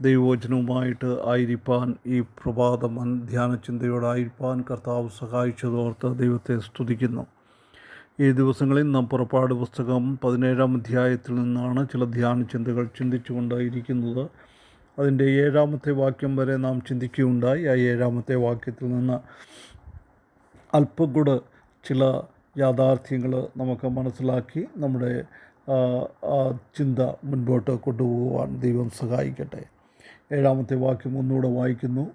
ദൈവവചനവുമായിട്ട് ആയിരിക്കാൻ ഈ പ്രഭാതം ചിന്തയോടായിരിക്കാൻ കർത്താവ് സഹായിച്ചതോർത്ത് ദൈവത്തെ സ്തുതിക്കുന്നു. ഈ ദിവസങ്ങളിൽ നാം പുറപ്പാട് പുസ്തകം പതിനേഴാം അധ്യായത്തിൽ നിന്നാണ് ചില ധ്യാന ചിന്തകൾ ചിന്തിച്ചുകൊണ്ടായിരിക്കുന്നത്. അതിന്റെ ഏഴാമത്തെ വാക്യം വരെ നാം ചിന്തിക്കുകയുണ്ടായി. ആ ഏഴാമത്തെ വാക്യത്തിൽ നിന്ന് അല്പം ചില യാഥാർത്ഥ്യങ്ങൾ നമുക്ക് മനസ്സിലാക്കി നമ്മുടെ ചിന്ത മുൻപോട്ട് കൊണ്ടുപോകുവാൻ ദൈവം സഹായിക്കട്ടെ. ഏഴാമത്തെ വാക്യം ഒന്നുകൂടെ വായിക്കുന്നു.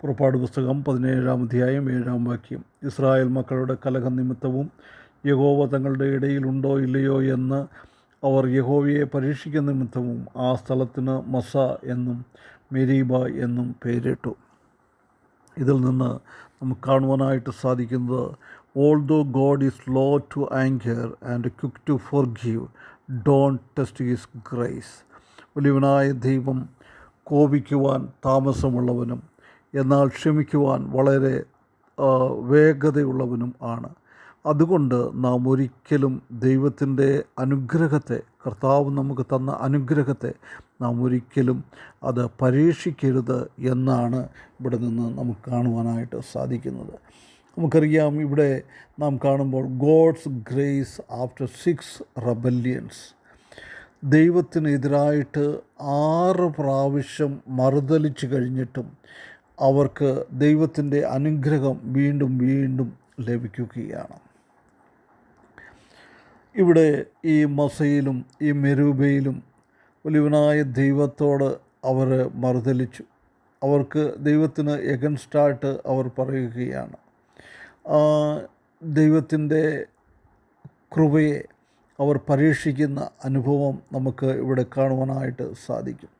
പുറപ്പാട് പുസ്തകം പതിനേഴാം അധ്യായം ഏഴാം വാക്യം. ഇസ്രായേൽ മക്കളുടെ കലഹ നിമിത്തവും യഹോവ തങ്ങളുടെ ഇടയിലുണ്ടോ ഇല്ലയോ എന്ന് അവർ യഹോവയെ പരീക്ഷിക്കുന്ന നിമിത്തവും ആ സ്ഥലത്തിന് മസ എന്നും മെരീബ എന്നും പേരിട്ടു. ഇതിൽ നിന്ന് നമുക്ക് കാണുവാനായിട്ട് സാധിക്കുന്നത് although God is slow to anger and quick to forgive don't test his grace വലിയവനായ ദൈവം കോപിക്കുവാൻ താമസമുള്ളവനും എന്നാൽ ക്ഷമിക്കുവാൻ വളരെ വേഗതയുള്ളവനും ആണ്. അതുകൊണ്ട് നാം ഒരിക്കലും ദൈവത്തിന്റെ അനുഗ്രഹത്തെ കർത്താവ് നമുക്ക് തന്ന അനുഗ്രഹത്തെ നാം ഒരിക്കലും അത് പരീക്ഷിക്കരുത് എന്നാണ് ഇവിടെ നിന്ന് നമുക്ക് കാണുവാനായിട്ട് സാധിക്കുന്നത്. നമുക്കറിയാം ഇവിടെ നാം കാണുമ്പോൾ God's grace after six rebellions ദൈവത്തിനെതിരായിട്ട് ആറ് പ്രാവശ്യം മറുതലിച്ച് കഴിഞ്ഞിട്ടും അവർക്ക് ദൈവത്തിന്റെ അനുഗ്രഹം വീണ്ടും വീണ്ടും ലഭിക്കുകയാണ്. ഇവിടെ ഈ മസയിലും ഈ മെരൂബയിലും ഒലിവനായ ദൈവത്തോട് അവർ മറുതലിച്ചു. അവർക്ക് ദൈവത്തിന് എഗൻസ്റ്റായിട്ട് അവർ പറയുകയാണ് ദൈവത്തിന്റെ കൃപയെ അവർ പരീക്ഷിക്കുന്ന അനുഭവം നമുക്ക് ഇവിടെ കാണുവാനായിട്ട് സാധിക്കും.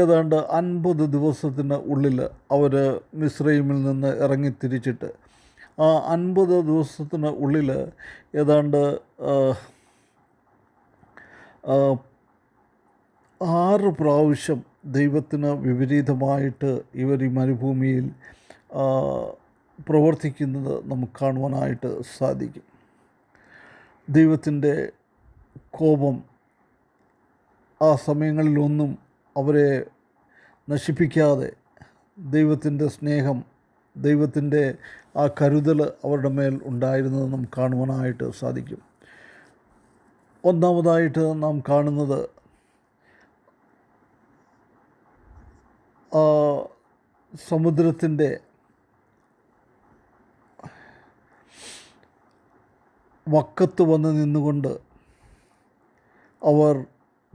ഏതാണ്ട് അൻപത് ദിവസത്തിന് ഉള്ളിൽ അവർ മിശ്രൈമിൽ നിന്ന് ഇറങ്ങി തിരിച്ചിട്ട് ആ അൻപത് ദിവസത്തിന് ഉള്ളിൽ ഏതാണ്ട് ആറ് പ്രാവശ്യം ദൈവത്തിന് വിപരീതമായിട്ട് ഇവർ ഈ മരുഭൂമിയിൽ പ്രവർത്തിക്കുന്നത് നമുക്ക് കാണുവാനായിട്ട് സാധിക്കും. ദൈവത്തിന്റെ കോപം ആ സമയങ്ങളിലൊന്നും അവരെ നശിപ്പിക്കാതെ ദൈവത്തിന്റെ സ്നേഹം ദൈവത്തിന്റെ ആ കരുതൽ അവരുടെ മേൽ ഉണ്ടായിരുന്നത് നാം കാണുവാനായിട്ട് സാധിക്കും. ഒന്നാമതായിട്ട് നാം കാണുന്നത് സമുദ്രത്തിന്റെ വക്കത്ത് വന്ന് നിന്നുകൊണ്ട് അവർ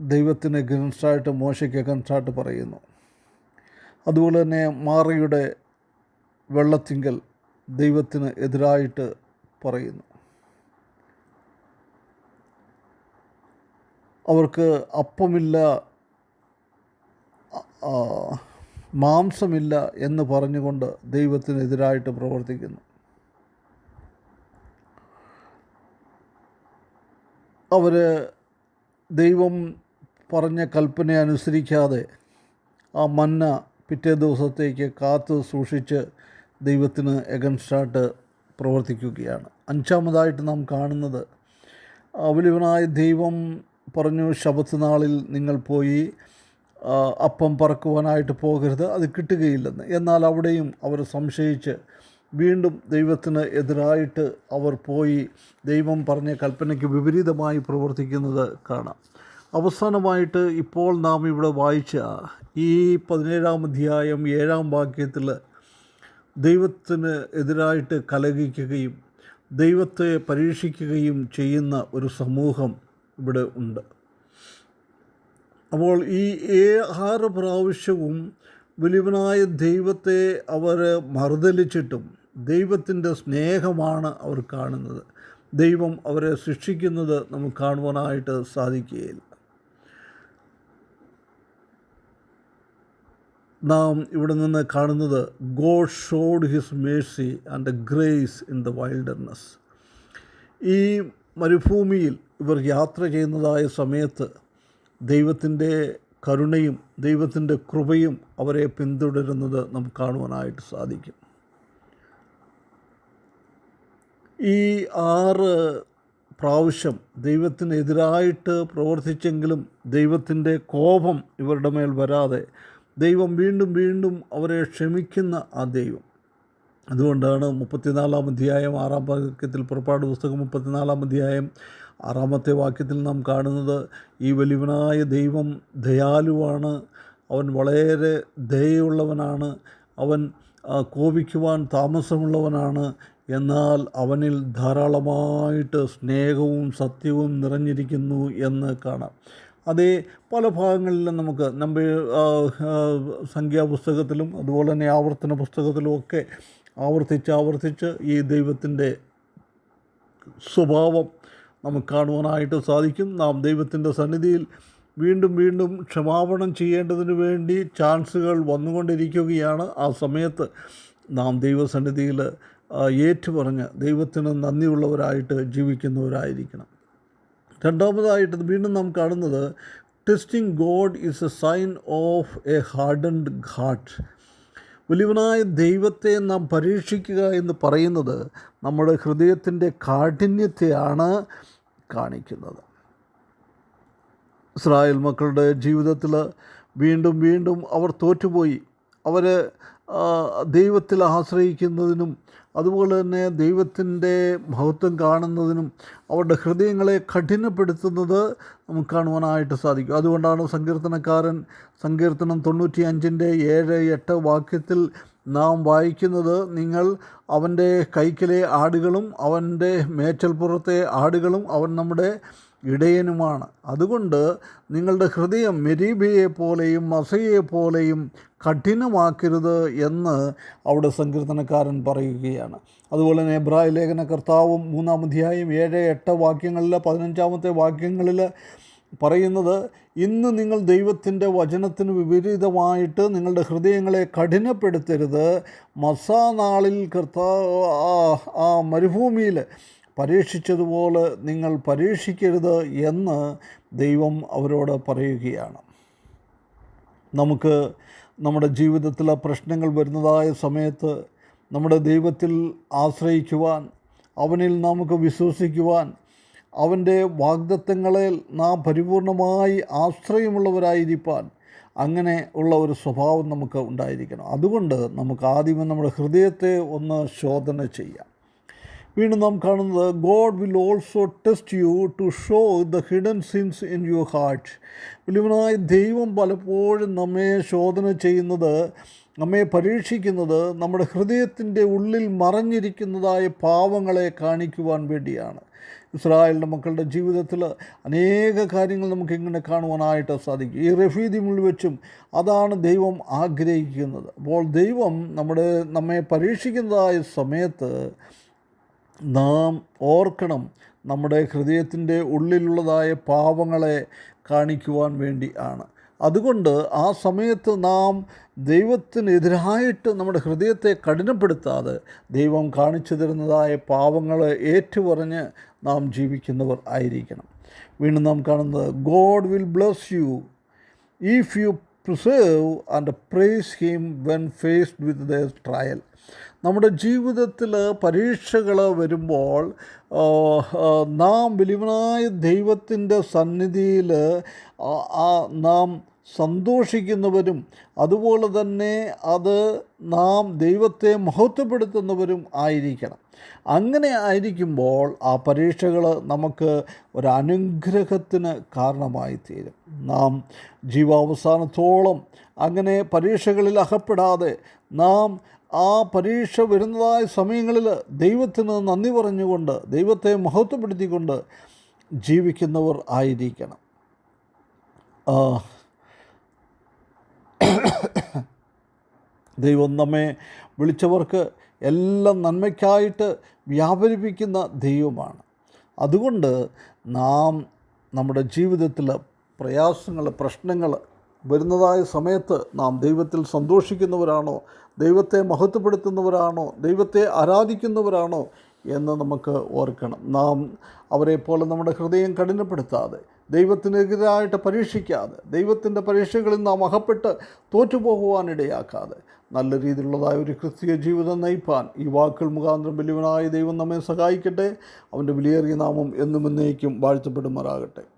ദൈവത്തിന് ഗ്രൻസായിട്ട് മോശയ്ക്ക് ഗ്രൻസായിട്ട് പറയുന്നു. അതുപോലെ തന്നെ മാറയുടെ വെള്ളത്തിങ്കൽ ദൈവത്തിന് എതിരായിട്ട് പറയുന്നു. അവർക്ക് അപ്പമില്ല മാംസമില്ല എന്ന് പറഞ്ഞുകൊണ്ട് ദൈവത്തിനെതിരായിട്ട് പ്രവർത്തിക്കുന്നു. അവർ ദൈവം പറഞ്ഞ കൽപ്പന അനുസരിക്കാതെ ആ മന്ന പിറ്റേ ദിവസത്തേക്ക് കാത്തു സൂക്ഷിച്ച് ദൈവത്തിന് എഗൻസ്റ്റായിട്ട് പ്രവർത്തിക്കുകയാണ്. അഞ്ചാമതായിട്ട് നാം കാണുന്നത് അവലിവനായ ദൈവം പറഞ്ഞു ശബത്ത് നാളിൽ നിങ്ങൾ പോയി അപ്പം പറക്കുവാനായിട്ട് പോകരുത് അത് കിട്ടുകയില്ലെന്ന്. എന്നാൽ അവിടെയും അവർ സംശയിച്ച് വീണ്ടും ദൈവത്തിന് എതിരായിട്ട് അവർ പോയി ദൈവം പറഞ്ഞ കൽപ്പനയ്ക്ക് വിപരീതമായി പ്രവർത്തിക്കുന്നത് കാണാം. അവസാനമായിട്ട് ഇപ്പോൾ നാം ഇവിടെ വായിച്ച ഈ പതിനേഴാം അധ്യായം ഏഴാം വാക്യത്തിൽ ദൈവത്തിന് എതിരായിട്ട് കലഹിക്കുകയും ദൈവത്തെ പരീക്ഷിക്കുകയും ചെയ്യുന്ന ഒരു സമൂഹം ഇവിടെ ഉണ്ട്. അപ്പോൾ ഈ ഏ- ആറ് പ്രാവശ്യവും വലിയവനായ ദൈവത്തെ അവർ മറുതലിച്ചിട്ടും ദൈവത്തിന്റെ സ്നേഹമാണ് അവർ കാണുന്നത്. ദൈവം അവരെ ശിക്ഷിക്കുന്നത് നമുക്ക് കാണുവാനായിട്ട് സാധിക്കുകയില്ല. നാം ഇവിടെ നിന്ന് കാണുന്നത് God showed his mercy and grace in the wilderness ഈ മരുഭൂമിയിൽ ഇവർ യാത്ര ചെയ്യുന്നതായ സമയത്ത് ദൈവത്തിന്റെ കരുണയും ദൈവത്തിന്റെ കൃപയും അവരെ പിന്തുടരുന്നത് നമുക്ക് കാണുവാനായിട്ട് സാധിക്കും. ഈ ആറ് പ്രാവശ്യം ദൈവത്തിനെതിരായിട്ട് പ്രവർത്തിച്ചെങ്കിലും ദൈവത്തിന്റെ കോപം ഇവരുടെ മേൽ വരാതെ ദൈവം വീണ്ടും വീണ്ടും അവരെ ക്ഷമിക്കുന്ന ആ ദൈവം. അതുകൊണ്ടാണ് മുപ്പത്തിനാലാം അധ്യായം ആറാം വാക്യത്തിൽ പുറപ്പാട് പുസ്തകം മുപ്പത്തിനാലാം അധ്യായം ആറാമത്തെ വാക്യത്തിൽ നാം കാണുന്നത് ഈ വലിയവനായ ദൈവം ദയാലുവാണ്. അവൻ വളരെ ദയുള്ളവനാണ് അവൻ കോപിക്കുവാൻ താമസമുള്ളവനാണ്. എന്നാൽ അവനിൽ ധാരാളമായിട്ട് സ്നേഹവും സത്യവും നിറഞ്ഞിരിക്കുന്നു എന്ന് കാണാം. അതേ പല ഭാഗങ്ങളിലും നമുക്ക് ആ, സംഖ്യാപുസ്തകത്തിലും അതുപോലെ തന്നെ ആവർത്തന പുസ്തകത്തിലും ഒക്കെ ആവർത്തിച്ച് ആവർത്തിച്ച് ഈ ദൈവത്തിന്റെ സ്വഭാവം നമുക്ക് കാണുവാനായിട്ട് സാധിക്കും. നാം ദൈവത്തിന്റെ സന്നിധിയിൽ വീണ്ടും വീണ്ടും ക്ഷമാപണം ചെയ്യേണ്ടതിന് വേണ്ടി ചാൻസുകൾ വന്നുകൊണ്ടിരിക്കുകയാണ്. ആ സമയത്ത് നാം ദൈവസന്നിധിയിൽ ഏറ്റുപറഞ്ഞ് ദൈവത്തിന് നന്ദിയുള്ളവരായിട്ട് ജീവിക്കുന്നവരായിരിക്കണം. രണ്ടാമതായിട്ട് വീണ്ടും നാം കാണുന്നത് testing God is a sign of a hardened heart വലിയവനായ ദൈവത്തെ നാം പരീക്ഷിക്കുക എന്ന് പറയുന്നത് നമ്മുടെ ഹൃദയത്തിന്റെ കാഠിന്യത്തെയാണ് കാണിക്കുന്നത്. ഇസ്രായേൽ മക്കളുടെ ജീവിതത്തിൽ വീണ്ടും വീണ്ടും അവർ തോറ്റുപോയി. അവർ ദൈവത്തിൽ ആശ്രയിക്കുന്നതിനും അതുപോലെ തന്നെ ദൈവത്തിന്റെ മഹത്വം കാണുന്നതിനും അവരുടെ ഹൃദയങ്ങളെ കഠിനപ്പെടുത്തുന്നത് നമുക്ക് കാണുവാനായിട്ട് സാധിക്കും. അതുകൊണ്ടാണ് സങ്കീർത്തനക്കാരൻ സങ്കീർത്തനം തൊണ്ണൂറ്റി അഞ്ചിന്റെ ഏഴ് എട്ട് വാക്യത്തിൽ നാം വായിക്കുന്നത് നിങ്ങൾ അവന്റെ കൈക്കിലെ ആടുകളും അവന്റെ മേച്ചൽപ്പുറത്തെ ആടുകളും അവൻ നമ്മുടെ ഇടയനുമാണ്. അതുകൊണ്ട് നിങ്ങളുടെ ഹൃദയം മെരീബയെ പോലെയും മസയെ പോലെയും കഠിനമാക്കരുത് എന്ന് അവിടെ സങ്കീർത്തനക്കാരൻ പറയുകയാണ്. അതുപോലെ തന്നെ എബ്രാഹിം ലേഖന കർത്താവും മൂന്നാം അധ്യായം ഏഴ് എട്ട് വാക്യങ്ങളിൽ പതിനഞ്ചാമത്തെ വാക്യങ്ങളിൽ പറയുന്നത് ഇന്ന് നിങ്ങൾ ദൈവത്തിന്റെ വചനത്തിന് വിപരീതമായിട്ട് നിങ്ങളുടെ ഹൃദയങ്ങളെ കഠിനപ്പെടുത്തരുത്. മസാനാളിൽ കർത്താവ് ആ മരുഭൂമിയിൽ പരീക്ഷിച്ചതുപോലെ നിങ്ങൾ പരീക്ഷിക്കരുത് എന്ന് ദൈവം അവരോട് പറയുകയാണ്. നമുക്ക് നമ്മുടെ ജീവിതത്തിലെ പ്രശ്നങ്ങൾ വരുന്നതായ സമയത്ത് നമ്മുടെ ദൈവത്തിൽ ആശ്രയിക്കുവാൻ അവനിൽ നമുക്ക് വിശ്വസിക്കുവാൻ അവന്റെ വാഗ്ദത്തങ്ങളിൽ നാം പരിപൂർണമായി ആശ്രയമുള്ളവരായിരിക്കാൻ അങ്ങനെ ഉള്ള ഒരു സ്വഭാവം നമുക്ക് ഉണ്ടായിരിക്കണം. അതുകൊണ്ട് നമുക്ക് ആദ്യമേ നമ്മുടെ ഹൃദയത്തെ ഒന്ന് ശോധന ചെയ്യാം. വീണ്ടും നാം കാണുന്നത് God will also test you to show the hidden sins in your heart വലിയവനായ ദൈവം പലപ്പോഴും നമ്മെ ശോധന ചെയ്യുന്നത് നമ്മെ പരീക്ഷിക്കുന്നത് നമ്മുടെ ഹൃദയത്തിന്റെ ഉള്ളിൽ മറഞ്ഞിരിക്കുന്നതായ പാവങ്ങളെ കാണിക്കുവാൻ വേണ്ടിയാണ്. ഇസ്രായേലിന്റെ മക്കളുടെ ജീവിതത്തിൽ അനേക കാര്യങ്ങൾ നമുക്ക് ഇങ്ങനെ കാണുവാനായിട്ട് സാധിക്കും. ഈ റഫീദിമിൽ വെച്ചും അതാണ് ദൈവം ആഗ്രഹിക്കുന്നത്. അപ്പോൾ ദൈവം നമ്മുടെ നമ്മെ പരീക്ഷിക്കുന്നതായ സമയത്ത് നാം ഓർക്കണം നമ്മുടെ ഹൃദയത്തിന്റെ ഉള്ളിലുള്ളതായ പാവങ്ങളെ കാണിക്കുവാൻ വേണ്ടി ആണ്. അതുകൊണ്ട് ആ സമയത്ത് നാം ദൈവത്തിനെതിരായിട്ട് നമ്മുടെ ഹൃദയത്തെ കഠിനപ്പെടുത്താതെ ദൈവം കാണിച്ചു തരുന്നതായ പാവങ്ങളെ ഏറ്റുപറഞ്ഞ് നാം ജീവിക്കുന്നവർ ആയിരിക്കണം. വീണ്ടും നാം കാണുന്നത് God will bless you if you persevere and praise him when faced with the trial നമ്മുടെ ജീവിതത്തിൽ പരീക്ഷകൾ വരുമ്പോൾ നാം വലിയവനായ ദൈവത്തിന്റെ സന്നിധിയിൽ നാം സന്തോഷിക്കുന്നവരും അതുപോലെ തന്നെ അത് നാം ദൈവത്തെ മഹത്വപ്പെടുത്തുന്നവരും ആയിരിക്കണം. അങ്ങനെ ആയിരിക്കുമ്പോൾ ആ പരീക്ഷകൾ നമുക്ക് ഒരനുഗ്രഹത്തിന് കാരണമായി തീരും നാം ജീവാവസാനത്തോളം അങ്ങനെ പരീക്ഷകളിൽ അകപ്പെടാതെ നാം ആ പരീക്ഷ വരുന്നതായ സമയങ്ങളിൽ ദൈവത്തിന് നന്ദി പറഞ്ഞുകൊണ്ട് ദൈവത്തെ മഹത്വപ്പെടുത്തിക്കൊണ്ട് ജീവിക്കുന്നവർ ആയിരിക്കണം. ദൈവം നമ്മെ വിളിച്ചവർക്ക് എല്ലാം നന്മയ്ക്കായിട്ട് വ്യാപരിപ്പിക്കുന്ന ദൈവമാണ്. അതുകൊണ്ട് നാം നമ്മുടെ ജീവിതത്തിൽ പ്രയാസങ്ങൾ പ്രശ്നങ്ങൾ വരുന്നതായ സമയത്ത് നാം ദൈവത്തിൽ സന്തോഷിക്കുന്നവരാണോ? ദൈവത്തെ മഹത്വപ്പെടുത്തുന്നവരാണോ? ദൈവത്തെ ആരാധിക്കുന്നവരാണോ? എന്ന് നമുക്ക് ഓർക്കണം. നാം അവരെ പോലെ നമ്മുടെ ഹൃദയം കഠിനപ്പെടുത്താതെ ദൈവത്തിനെതിരായിട്ട് പരീക്ഷിക്കാതെ ദൈവത്തിന്റെ പരീക്ഷകളിൽ നാം അകപ്പെട്ട് തോറ്റുപോകുവാനിടയാക്കാതെ നല്ല രീതിയിലുള്ളതായ ഒരു ക്രിസ്തീയ ജീവിതം നയിപ്പാൻ ഈ വാക്കുകൾ മുഖാന്തരം വലിയവനായ ദൈവം നമ്മെ സഹായിക്കട്ടെ. അവന്റെ വിലയേറിയ നാമം എന്നും എന്നേക്കും വാഴ്ത്തപ്പെടുമാറാകട്ടെ.